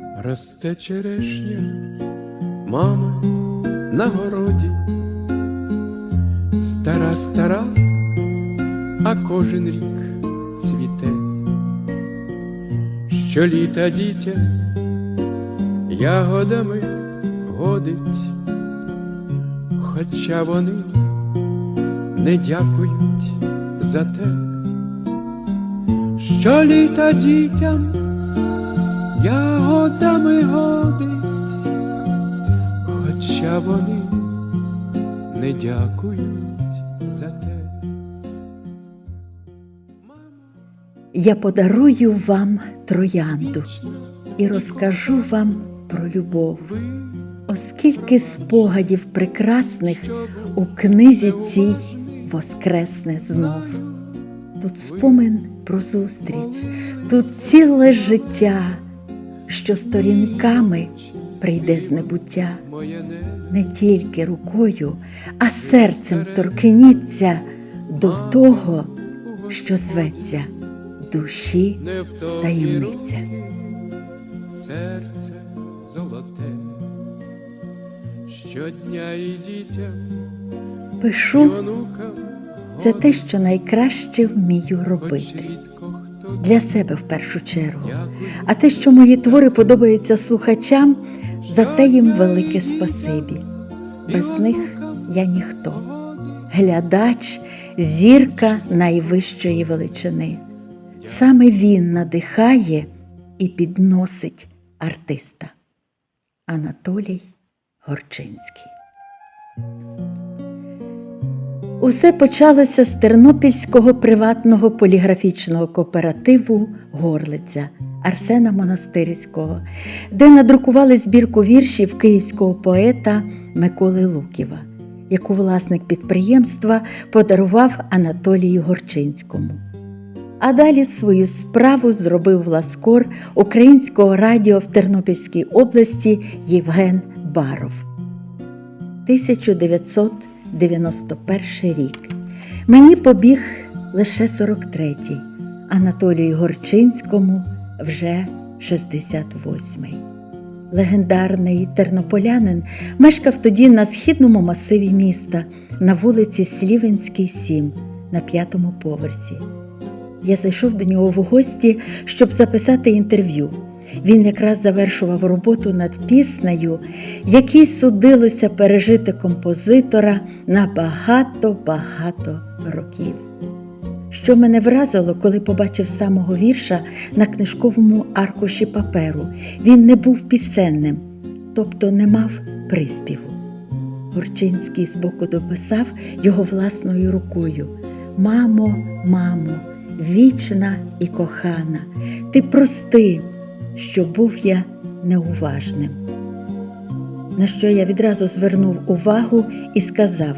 Росте черешня, мама на городі, стара, стара, а кожен рік цвіте. Щоліта дітя ягодами годить, хоча вони не дякують за те, щоліта дітям ягодами годить, хоча вони не дякують за те. Я подарую вам троянду і розкажу вам про любов, оскільки спогадів прекрасних у книзі цій воскресне знов. Тут спомин про зустріч, тут ціле життя, що сторінками прийде з небуття. Не тільки рукою, а серцем торкніться до того, що зветься душі таємниця. серце золоте, щодня і дітям, Пишу це те, що найкраще вмію робити для себе в першу чергу. А те, що мої твори подобаються слухачам, за те їм велике спасибі. Без них я ніхто. Глядач, зірка найвищої величини. Саме він надихає і підносить артиста. Анатолій Горчинський. Усе почалося з Тернопільського приватного поліграфічного кооперативу Горлиця Арсена Монастирського, де надрукували збірку віршів київського поета Миколи Луківа, яку власник підприємства подарував Анатолію Горчинському. А далі свою справу зробив власкор українського радіо в Тернопільській області Євген Баров. 1991 рік. Мені побіг лише 43-й, Анатолію Горчинському вже 68-й. Легендарний тернополянин мешкав тоді на східному масиві міста на вулиці Слівенській, 7 на п'ятому поверсі. Я зайшов до нього в гості, щоб записати інтерв'ю. Він якраз завершував роботу над піснею, якій судилося пережити композитора на багато-багато років. Що мене вразило, коли побачив самого вірша на книжковому аркуші паперу, він не був пісенним, тобто не мав приспіву. Горчинський збоку дописав його власною рукою: Мамо, мамо, вічна і кохана, ти прости, що був я неуважним. На що я відразу звернув увагу і сказав: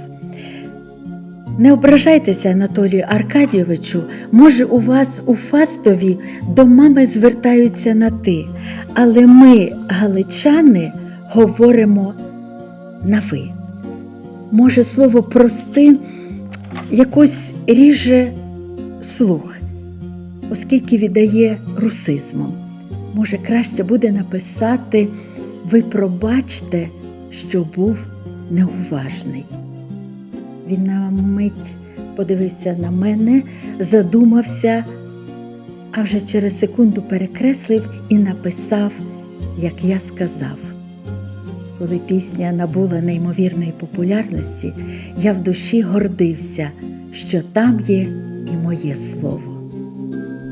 Не ображайтеся, Анатолію Аркадійовичу, може, у вас у Фастові до мами звертаються на ти, але ми, галичани, говоримо на ви. Може, слово прости якось ріже слух, оскільки віддає русизмом. Може, краще буде написати Ви пробачте, що був неуважний. Він на мить подивився на мене, задумався, а вже через секунду перекреслив і написав, як я сказав. Коли пісня набула неймовірної популярності, я в душі гордився, що там є і моє слово.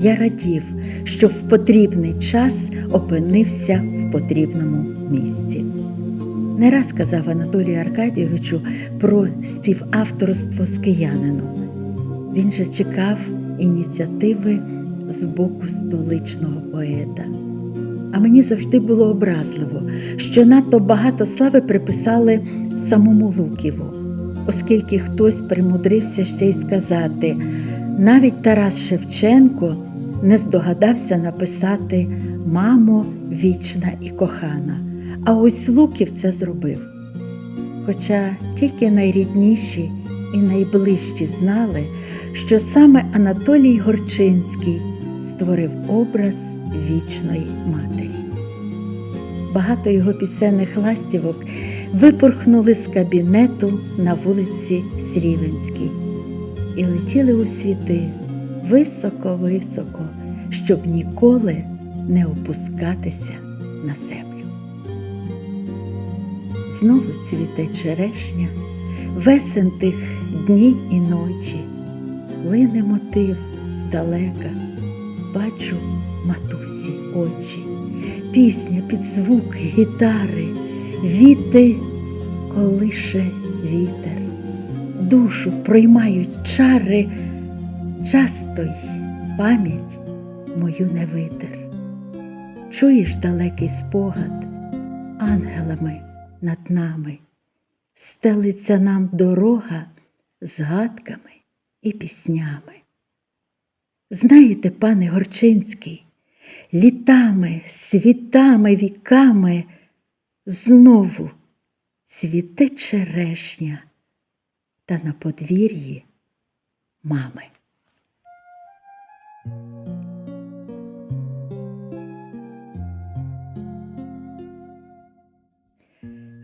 Я радів, що в потрібний час опинився в потрібному місці. Не раз казав Анатолію Аркадійовичу про співавторство з киянином. Він же чекав ініціативи з боку столичного поета. А мені завжди було образливо, що надто багато слави приписали самому Луківу, оскільки хтось примудрився ще й сказати, навіть Тарас Шевченко не здогадався написати Мамо, вічна і кохана. А ось Луків це зробив. Хоча тільки найрідніші і найближчі знали, що саме Анатолій Горчинський створив образ вічної матері. багато його пісенних ластівок випорхнули з кабінету на вулиці Срівенській і летіли у світи високо-високо, щоб ніколи не опускатися на землю. Знову цвіте черешня, весен тих дні і ночі, лине мотив здалека, бачу матусі очі, пісня під звук гітари, віти колише вітер, душу проймають чари, часто й пам'ять мою не витер. Чуєш далекий спогад ангелами над нами, стелиться нам дорога згадками і піснями. Знаєте, пане Горчинський, літами, світами, віками знову цвіте черешня та на подвір'ї мами.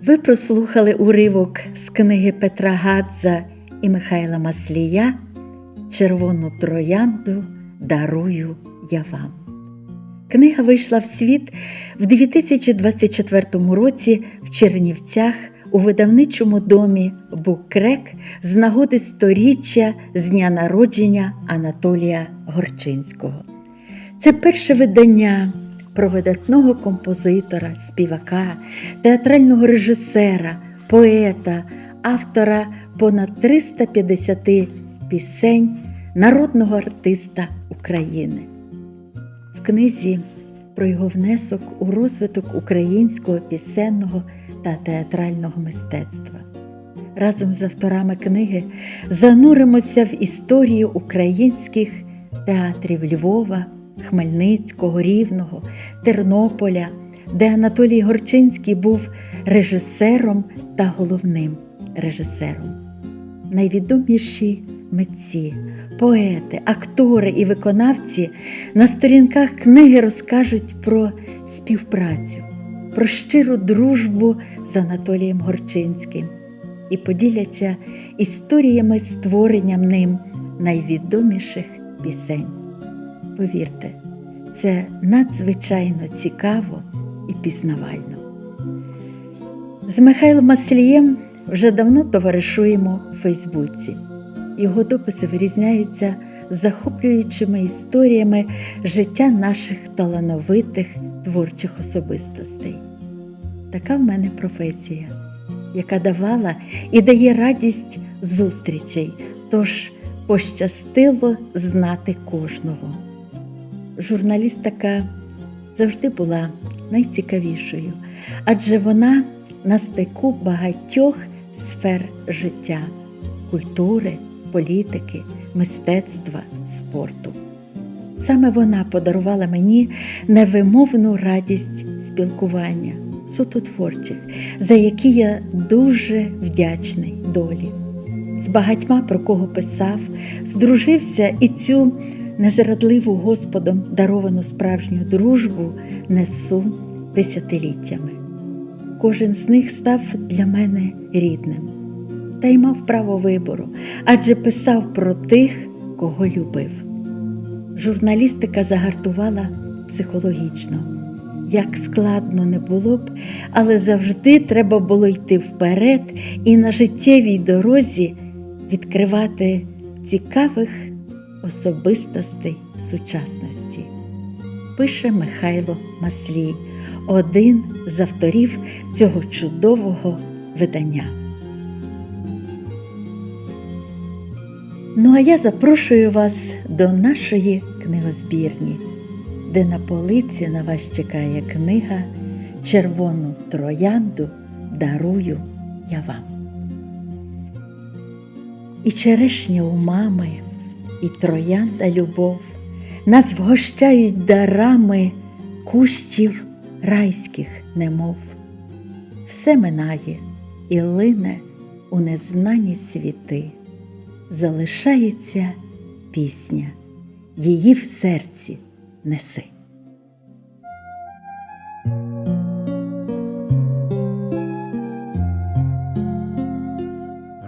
Ви прослухали уривок з книги Петра Гадза і Михайла Маслія Червону троянду дарую я вам. Книга вийшла в світ в 2024 році в Чернівцях у видавничому домі Букрек з нагоди сторіччя з дня народження Анатолія Горчинського. Це перше видання про видатного композитора, співака, театрального режисера, поета, автора понад 350 пісень народного артиста України. В книзі про його внесок у розвиток українського пісенного та театрального мистецтва. Разом з авторами книги зануримося в історію українських театрів Львова, Хмельницького, Рівного, Тернополя, де Анатолій Горчинський був режисером та головним режисером. Найвідоміші митці, поети, актори і виконавці на сторінках книги розкажуть про співпрацю, про щиру дружбу з Анатолієм Горчинським і поділяться історіями створенням ним найвідоміших пісень. Повірте, це надзвичайно цікаво і пізнавально. З Михайлом Маслієм вже давно товаришуємо у Фейсбуці. Його дописи вирізняються захоплюючими історіями життя наших талановитих творчих особистостей. Така в мене професія, яка давала і дає радість зустрічей, тож пощастило знати кожного. Журналістика завжди була найцікавішою, адже вона на стику багатьох сфер життя культури, політики, мистецтва, спорту. Саме вона подарувала мені невимовну радість спілкування, суто творчих, за які я дуже вдячний долі. З багатьма про кого писав, здружився і цю незрадливу Господом даровану справжню дружбу несу десятиліттями. Кожен з них став для мене рідним та й мав право вибору, адже писав про тих, кого любив. Журналістика загартувала психологічно. Як складно не було б, але завжди треба було йти вперед і на життєвій дорозі відкривати цікавих особистостей сучасності. Пише Михайло Маслій, один з авторів цього чудового видання. Ну а я запрошую вас до нашої книгозбірні, де на полиці на вас чекає книга Червону троянду дарую я вам. І черешня у мами, і троянда любов нас вгощають дарами кущів райських немов. Все минає і лине у незнані світи залишається пісня, її в серці неси.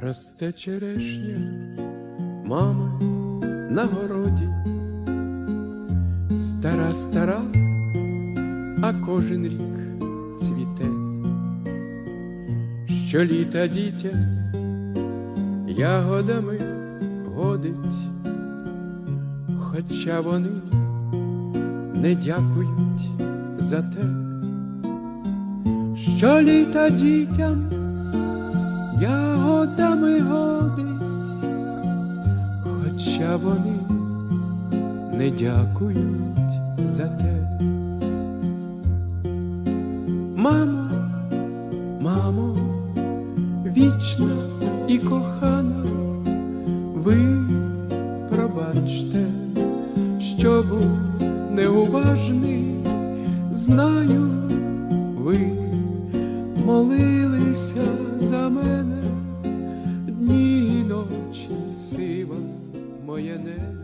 Росте черешня, мама на городі, стара, стара, а кожен рік цвіте, що літа дітя ягодами годить, хоча вони не дякують за те, що літа дітям ягодами годить, хоча вони не дякують за те. Мамо, мамо, вічна і кохана, ви пробачте, що був неуважний, знаю, ви молилися за мене, дні і ночі сива моє небо.